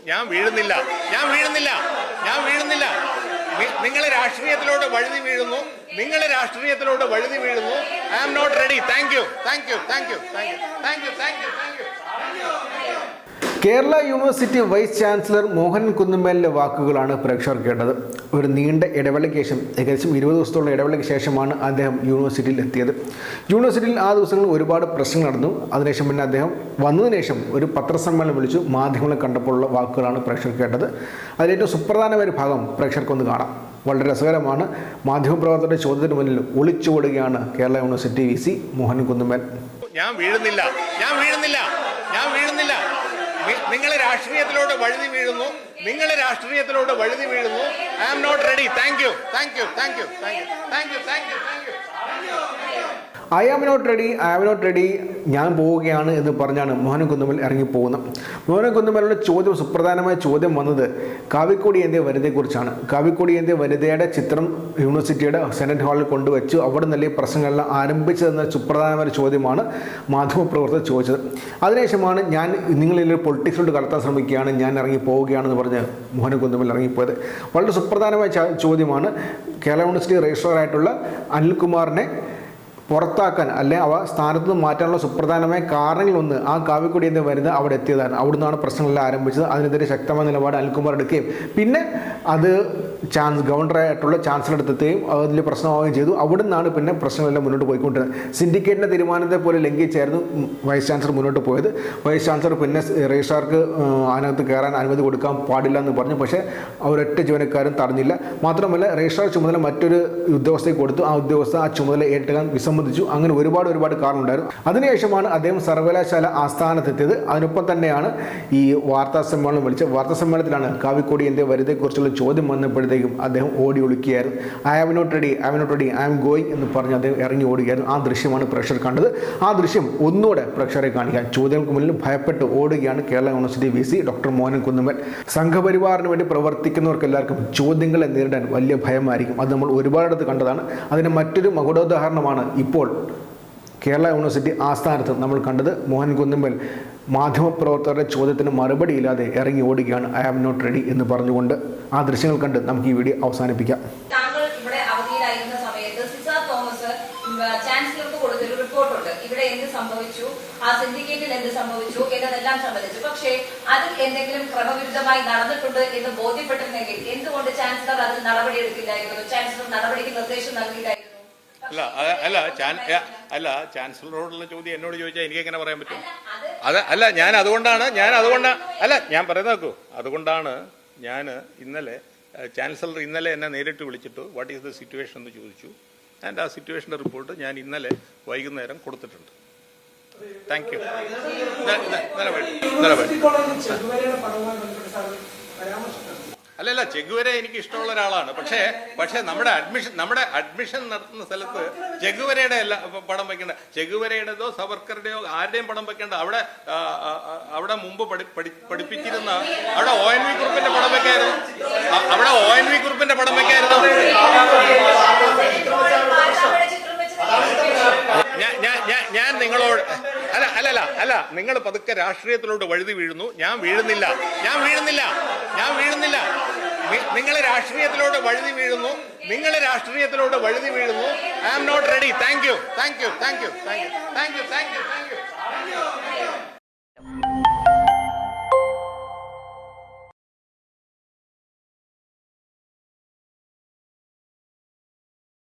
ഞാൻ വീഴുന്നില്ല. ഞാൻ വീഴുന്നില്ല. ഞാൻ വീഴുന്നില്ല. നിങ്ങൾ രാഷ്ട്രീയത്തിലോട്ട് വഴുതി വീഴുന്നു. നിങ്ങൾ രാഷ്ട്രീയത്തിലോട്ട് വഴുതി വീഴുന്നു. I am not ready thank you thank you thank you thank you thank you thank you thank you Kerala university vice chancellor Mohan കുന്നുമേലിന്റെ വാക്കുകളാണ് പ്രേക്ഷകർ കേട്ടത്. ഒരു നീണ്ട ഇടവേളയ്ക്ക് ശേഷം ഏകദേശം ഇരുപത് ദിവസത്തോളം ഇടവേളയ്ക്ക് ശേഷമാണ് അദ്ദേഹം യൂണിവേഴ്സിറ്റിയിൽ എത്തിയത്. യൂണിവേഴ്സിറ്റിയിൽ ആ ദിവസങ്ങളിൽ ഒരുപാട് പ്രശ്നങ്ങൾ നടന്നു. അതിനുശേഷം പിന്നെ അദ്ദേഹം വന്നതിന് ശേഷം ഒരു പത്രസമ്മേളനം വിളിച്ചു. മാധ്യമങ്ങളെ കണ്ടപ്പോഴുള്ള വാക്കുകളാണ് പ്രേക്ഷകർ കേട്ടത്. അതിലേറ്റവും സുപ്രധാനമായ ഒരു ഭാഗം പ്രേക്ഷകർക്കൊന്ന് കാണാം. വളരെ രസകരമാണ്. മാധ്യമപ്രവർത്തകരുടെ ചോദ്യത്തിന് മുന്നിൽ ഒളിച്ചോടുകയാണ് Kerala university V C Mohan Kunnumel. ഞാൻ വീഴുന്നില്ല. ഞാൻ വീഴുന്നില്ല. ഞാൻ വീഴുന്നില്ല. നി- നിങ്ങളെ രാഷ്ട്രീയത്തിലോട്ട് വഴുതി വീഴുന്നു. നിങ്ങൾ രാഷ്ട്രീയത്തിലോട്ട് വഴുതി വീഴുന്നു. I am not ready thank you thank you thank you thank you thank you thank you thank you I am not ready I am not ready ഞാൻ പോവുകയാണ് എന്ന് പറഞ്ഞാണ് മോഹൻ കുന്നുമൽ ഇറങ്ങി പോകുന്നത്. മോഹൻ ചോദ്യം സുപ്രധാനമായ ചോദ്യം വന്നത് കാവിക്കോടി ഏന്തിയ വനിതയെക്കുറിച്ചാണ്. കാവിക്കോടി ഏന്തിയ വനിതയുടെ ചിത്രം യൂണിവേഴ്സിറ്റിയുടെ സെനറ്റ് ഹാളിൽ കൊണ്ടുവച്ചു അവിടെ നല്ല ഈ പ്രശ്നങ്ങളെല്ലാം ആരംഭിച്ചതെന്ന സുപ്രധാനമായ ചോദ്യമാണ് മാധ്യമപ്രവർത്തകർ ചോദിച്ചത്. അതിനുശേഷമാണ് ഞാൻ നിങ്ങളിൽ പൊളിറ്റിക്സിലോട്ട് കടത്താൻ ശ്രമിക്കുകയാണ് ഞാൻ ഇറങ്ങി പോവുകയാണെന്ന് പറഞ്ഞ് മോഹൻ കുന്നുമൽ ഇറങ്ങിപ്പോയത്. വളരെ സുപ്രധാനമായ ചോദ്യമാണ്. കേരള യൂണിവേഴ്സിറ്റി രജിസ്ട്രാറായിട്ടുള്ള അനിൽകുമാറിനെ പുറത്താക്കാൻ അല്ലെ അവ സ്ഥാനത്ത് നിന്ന് മാറ്റാനുള്ള സുപ്രധാനമായ കാരണങ്ങളൊന്ന് ആ കാവ്യക്കുടി എന്ന് വരുന്നത് അവിടെ എത്തിയതാണ്. അവിടുന്നാണ് പ്രശ്നങ്ങളെല്ലാം ആരംഭിച്ചത്. അതിനെതിരെ ശക്തമായ നിലപാട് അൽകുമാർ എടുക്കുകയും. പിന്നെ അത് ചാൻസ് ഗവർണറായിട്ടുള്ള ചാൻസലർ എടുത്തുകയും അതിൽ പ്രശ്നമാവുകയും ചെയ്തു. അവിടെ നിന്നാണ് പിന്നെ പ്രശ്നങ്ങളെല്ലാം മുന്നോട്ട് പോയിക്കൊണ്ടിരുന്നത്. സിൻഡിക്കേറ്റിന്റെ തീരുമാനത്തെ പോലെ ലംഘിച്ചായിരുന്നു വൈസ് ചാൻസലർ മുന്നോട്ട് പോയത്. വൈസ് ചാൻസലർ പിന്നെ രജിസ്ട്രാർക്ക് അതിനകത്ത് കയറാൻ അനുമതി കൊടുക്കാൻ പാടില്ല എന്ന് പറഞ്ഞു. പക്ഷേ അവരൊറ്റ ജീവനക്കാരും തടഞ്ഞില്ല. മാത്രമല്ല രജിസ്ട്രാർ ചുമതല മറ്റൊരു ഉദ്യോഗസ്ഥയ്ക്ക് കൊടുത്തു. ആ ഉദ്യോഗസ്ഥ ആ ചുമതല ഏറ്റെടുക്കാൻ വിസമ്മതിച്ചു. അങ്ങനെ ഒരുപാട് ഒരുപാട് കാരണമുണ്ടായിരുന്നു. അതിനുശേഷമാണ് അദ്ദേഹം സർവകലാശാല ആസ്ഥാനത്തെത്തിയത്. അതിനൊപ്പം തന്നെയാണ് ഈ വാർത്താ സമ്മേളനം വിളിച്ചത്. വാർത്താ സമ്മേളനത്തിലാണ് കാവിക്കോടി എന്റെ വരുതയെക്കുറിച്ചുള്ള ചോദ്യം വന്നപ്പോഴത്തേക്കും അദ്ദേഹം ഓടി ഒളിക്കുകയായിരുന്നു. I am not ready I am not ready I am going എന്ന് പറഞ്ഞ് അദ്ദേഹം ഇറങ്ങി ഓടുകയായിരുന്നു. ആ ദൃശ്യമാണ് പ്രഷർ കണ്ടത്. ആ ദൃശ്യം ഒന്നുകൂടെ പ്രേക്ഷകരെ കാണിക്കാൻ. ചോദ്യങ്ങൾക്ക് മുന്നിൽ ഭയപ്പെട്ട് ഓടുകയാണ് Kerala university V. C. Doctor Mohan Kunnummal സംഘപരിവാറിന് വേണ്ടി പ്രവർത്തിക്കുന്നവർക്ക് എല്ലാവർക്കും ചോദ്യങ്ങളെ നേരിടാൻ വലിയ ഭയമായിരിക്കും. അത് നമ്മൾ ഒരുപാടടുത്ത് കണ്ടതാണ്. അതിന് മറ്റൊരു മകുടോദാഹരണമാണ് ഇപ്പോൾ കേരള യൂണിവേഴ്സിറ്റി ആസ്ഥാനത്ത് നമ്മൾ കണ്ടത് മോഹൻ കുന്നുമ്പൽ മാധ്യമപ്രവർത്തകരുടെ ചോദ്യത്തിന് മറുപടിയില്ലാതെ ഇറങ്ങി ഓടുകയാണ് ഐ ആം നോട്ട് റെഡി എന്ന് പറഞ്ഞുകൊണ്ട് ആ ദൃശ്യങ്ങൾ കണ്ട് നമുക്ക് ഈ വീഡിയോ അവസാനിപ്പിക്കാം. താങ്കൾ ഇവിടെ അവധിയിലായിരുന്ന സമയത്ത് സിസാർ തോമസ് ഉം, ചാൻസലർക്ക് കൊടുത്തൊരു റിപ്പോർട്ടുണ്ട്. ഇവിടെ എന്ത് സംഭവിച്ചു? ആ സിൻഡിക്കേറ്റിൽ എന്ത് സംഭവിച്ചു എന്നതെല്ലാം സംബന്ധിച്ചു. പക്ഷേ അതിൽ എന്തെങ്കിലും ക്രമവിരുദ്ധമായി നടന്നിട്ടുണ്ട് എന്ന് ബോധ്യപ്പെട്ടിരുന്നെങ്കിൽ എന്തുകൊണ്ട് ചാൻസലർ അതിൽ നടപടിയെടുക്കില്ലായിരുന്നു? ചാൻസലർ നടപടിക്ക് നിർദ്ദേശം നൽകിയില്ലായിരുന്നു അല്ല അല്ല അല്ല ചാൻസലറോടുള്ള ചോദ്യം എന്നോട് ചോദിച്ചാൽ എനിക്ക് എങ്ങനെ പറയാൻ പറ്റും അത് അല്ല ഞാൻ അതുകൊണ്ടാണ് ഞാൻ അതുകൊണ്ടാണ് അല്ല ഞാൻ പറയുന്ന നോക്കൂ അതുകൊണ്ടാണ് ഞാൻ ഇന്നലെ ചാൻസലർ ഇന്നലെ എന്നെ നേരിട്ട് വിളിച്ചിട്ട് വാട്ട് ഈസ് ദ സിറ്റുവേഷൻ എന്ന് ചോദിച്ചു ആൻഡ് ആ സിറ്റുവേഷന്റെ റിപ്പോർട്ട് ഞാൻ ഇന്നലെ വൈകുന്നേരം കൊടുത്തിട്ടുണ്ട് താങ്ക് യു അല്ല അല്ല ചെഗുവരെ എനിക്ക് ഇഷ്ടമുള്ള ഒരാളാണ്. പക്ഷേ പക്ഷേ നമ്മുടെ അഡ്മിഷൻ നമ്മുടെ അഡ്മിഷൻ നടത്തുന്ന സ്ഥലത്ത് ചെഗുവരയുടെ അല്ല പണം പടം വെക്കേണ്ട ചെഗുവരയുടേതോ സവർക്കറുടെയോ ആരുടെയും പടം വെക്കേണ്ട അവിടെ അവിടെ മുമ്പ് പഠി- പഠി- പഠിപ്പിച്ചിരുന്ന അവിടെ ഒ എൻ വി കുറിപ്പിന്റെ പടം വെക്കായിരുന്നു അവിടെ ഒ എൻ വി കുറിപ്പിന്റെ പടം വെക്കായിരുന്നു ഞാൻ നിങ്ങളോട് അല്ല അല്ല അല്ല അല്ല നിങ്ങൾ പതുക്കെ രാഷ്ട്രീയത്തിലോട്ട് വഴുതി വീഴുന്നു. ഞാൻ വീഴുന്നില്ല. ഞാൻ വീഴുന്നില്ല. ഞാൻ വീഴുന്നില്ല. നി- നിങ്ങളെ രാഷ്ട്രീയത്തിലോട്ട് വഴുതി വീഴുന്നു. നിങ്ങൾ രാഷ്ട്രീയത്തിലോട്ട് വഴുതി വീഴുന്നു. I am not ready thank you thank you thank you thank you thank you thank you thank you